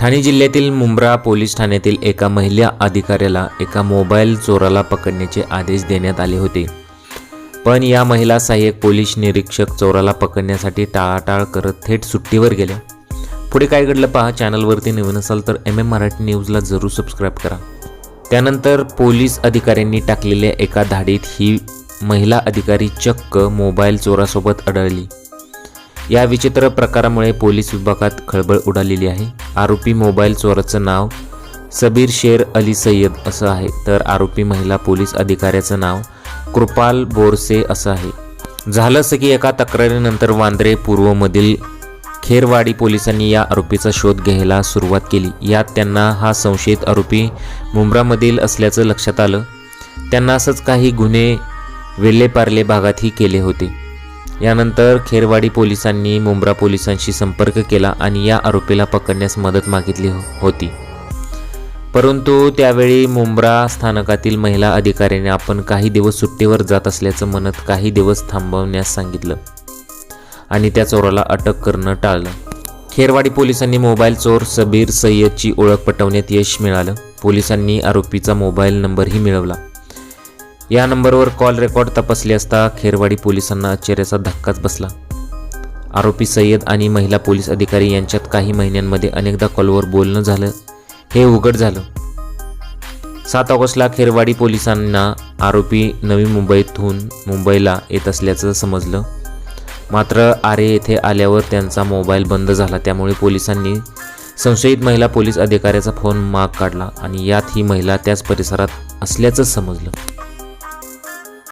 ठाणे जिल्ह्यातील मुंब्रा पोलीस ठाण्यातील एका महिला अधिकाऱ्याला एका मोबाईल चोराला पकडण्याचे आदेश देण्यात आले होते. पण या महिला सहाय्यक पोलीस निरीक्षक चोराला पकडण्यासाठी टाळाटाळ करत थेट सुट्टीवर गेल्या. पुढे काय घडलं पहा चॅनलवरती नवीन असाल तर एम एम मराठी न्यूजला जरूर सबस्क्राईब करा. त्यानंतर पोलीस अधिकाऱ्यांनी टाकलेल्या एका धाडीत ही महिला अधिकारी चक्क मोबाईल चोरासोबत आढळली. या विचित्र प्रकारामुळे पोलीस विभागात खळबळ उडालेली आहे. आरोपी मोबाईल चोराचं नाव सबीर शेर अली सय्यद असं आहे. तर आरोपी महिला पोलीस अधिकाऱ्याचं नाव कृपाल बोरसे असं आहे. झालं असं की एका तक्रारीनंतर वांद्रे पूर्वमधील खेरवाडी पोलिसांनी या आरोपीचा शोध घ्यायला सुरुवात केली. यात त्यांना हा संशयित आरोपी मुंब्रामधील असल्याचं लक्षात आलं. त्यांना असंच काही गुन्हे वेल्लेपार्ले भागातही केले होते. यानंतर खेरवाडी पोलिसांनी मुंब्रा पोलिसांशी संपर्क केला आणि या आरोपीला पकडण्यास मदत मागितली हो- होती. परंतु त्यावेळी मुंब्रा स्थानकातील महिला अधिकाऱ्याने आपण काही दिवस सुट्टीवर जात असल्याचं म्हणत काही दिवस थांबवण्यास सांगितलं आणि त्या चोराला अटक करणं टाळलं. खेरवाडी पोलिसांनी मोबाईल चोर सबीर सय्यदची ओळख पटवण्यात यश मिळालं. पोलिसांनी आरोपीचा मोबाईल नंबरही मिळवला. या नंबरवर कॉल रेकॉर्ड तपासले असता खेरवाडी पोलिसांना आश्चर्याचा धक्काच बसला. आरोपी सय्यद आणि महिला पोलीस अधिकारी यांच्यात काही महिन्यांमध्ये अनेकदा कॉलवर बोलणं झालं. हे उघड झालं. सात ऑगस्टला खेरवाडी पोलिसांना आरोपी नवी मुंबईतून मुंबईला येत असल्याचं समजलं. मात्र आरे येथे आल्यावर त्यांचा मोबाईल बंद झाला. त्यामुळे पोलिसांनी संशयित महिला पोलीस अधिकाऱ्याचा फोन माग काढला आणि यात ही महिला त्याच परिसरात असल्याचं समजलं.